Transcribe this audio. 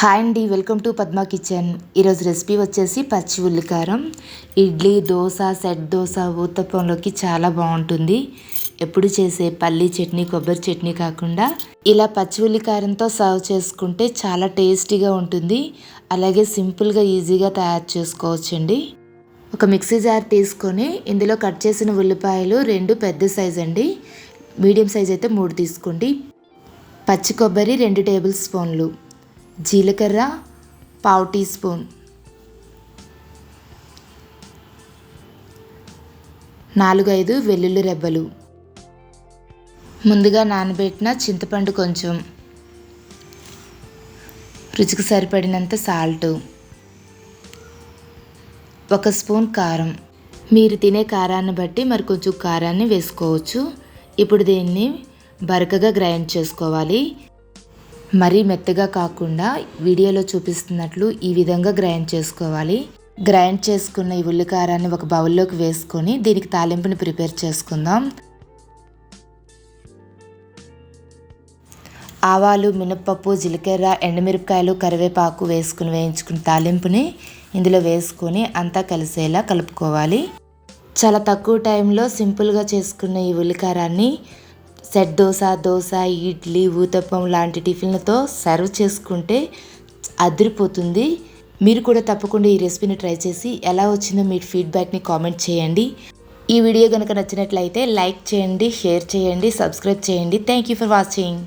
Hi అండి welcome to Padma kitchen. ఈరోజు recipe వచ్చేసి పచ్చి ఉల్లికారం. ఇడ్లీ దోశ సెట్ దోశ ఊతప్పంలోకి చాలా బాగుంటుంది. ఎప్పుడు చేసే పల్లీ చట్నీ కొబ్బరి చట్నీ కాకుండా ఇలా పచ్చి ఉల్లికారంతో సర్వ్ చేసుకుంటే చాలా టేస్టీగా ఉంటుంది. అలాగే సింపుల్గా ఈజీగా తయారు చేసుకోవచ్చండి. ఒక మిక్సీ జార్ తీసుకొని ఇందులో కట్ చేసిన ఉల్లిపాయలు రెండు పెద్ద సైజ్ అండి. మీడియం సైజ్ అయితే మూడు తీసుకోండి. పచ్చి కొబ్బరి రెండు టేబుల్ స్పూన్లు. జీలకర్ర పావు టీ స్పూన్. నాలుగు ఐదు వెల్లుల్లి రెబ్బలు. ముందుగా నానబెట్టిన చింతపండు కొంచెం. రుచికి సరిపడినంత సాల్ట్. ఒక స్పూన్ కారం. మీరు తినే కారాన్ని బట్టి మరి కొంచెం కారాన్ని వేసుకోవచ్చు. ఇప్పుడు దీన్ని బరకగా గ్రైండ్ చేసుకోవాలి. మరీ మెత్తగా కాకుండా వీడియోలో చూపిస్తున్నట్లు ఈ విధంగా గ్రైండ్ చేసుకోవాలి. గ్రైండ్ చేసుకున్న ఈ ఉల్లికారాన్ని ఒక బౌల్లోకి వేసుకొని దీనికి తాలింపుని ప్రిపేర్ చేసుకుందాం. ఆవాలు మినప్పప్పు జీలకర్ర ఎండుమిరపకాయలు కరివేపాకు వేసుకుని వేయించుకున్న తాలింపుని ఇందులో వేసుకొని అంతా కలిసేలా కలుపుకోవాలి. చాలా తక్కువ టైంలో సింపుల్గా చేసుకున్న ఈ ఉల్లికారాన్ని సెట్ దోశ దోశ ఇడ్లీ ఊతప్పం లాంటి టిఫిన్లతో సర్వ్ చేసుకుంటే అదిరిపోతుంది. మీరు కూడా తప్పకుండా ఈ రెసిపీని ట్రై చేసి ఎలా వచ్చిందో మీ ఫీడ్బ్యాక్ని కామెంట్ చేయండి. ఈ వీడియో కనుక నచ్చినట్లయితే లైక్ చేయండి షేర్ చేయండి సబ్స్క్రైబ్ చేయండి. Thank you for watching